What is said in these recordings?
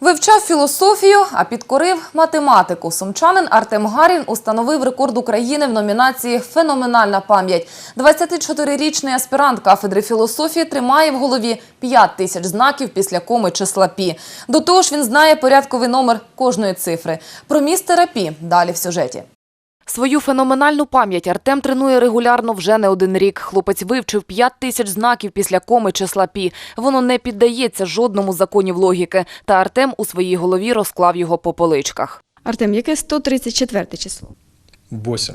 Вивчав філософію, а підкорив математику. Сумчанин Артем Гарін установив рекорд України в номінації Феноменальна пам'ять. 24-річний аспірант кафедри філософії тримає в голові 5 тисяч знаків після коми числа пі. До того ж, він знає порядковий номер кожної цифри. Про містера пі далі в сюжеті. Свою феноменальну пам'ять Артем тренує регулярно вже не один рік. Хлопець вивчив 5 тисяч знаків після коми числа пі. Воно не піддається жодному законів логіки. Та Артем у своїй голові розклав його по поличках. Артем, яке 134 число? 8.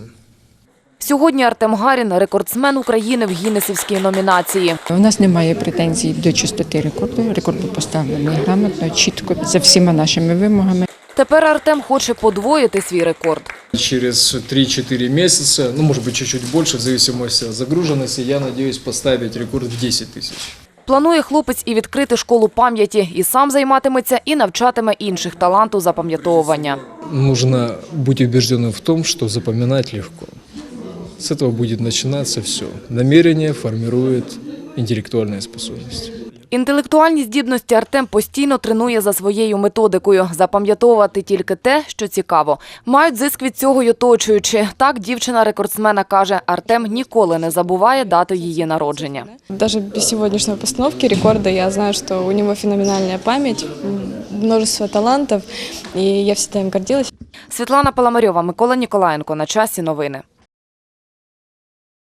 Сьогодні Артем Гарін – рекордсмен України в Гіннесівській номінації. У нас немає претензій до чистоти рекорду. Рекорд був поставлений грамотно, чітко за всіма нашими вимогами. Тепер Артем хоче подвоїти свій рекорд. Через 3-4 месяца, ну, может быть, чуть-чуть больше, в зависимости от загруженности, я надеюсь поставить рекорд в 10 тысяч. Планує хлопець і відкрити школу пам'яті. І сам займатиметься, і навчатиме інших таланту запам'ятовування. Нужно быть убежденным в том, что запоминать легко. С этого будет начинаться все. Намерение формирует интеллектуальные способности. Інтелектуальні здібності Артем постійно тренує за своєю методикою. Запам'ятовувати тільки те, що цікаво. Мають зиск від цього й оточуючи. Так дівчина рекордсмена каже, Артем ніколи не забуває дату її народження. Даже без сегодняшней постановки рекорда я знаю, что у него феноменальная память, множество талантов, и я всегда им гордилась. Світлана Паламарьова, Микола Ніколаєнко. На часі новини.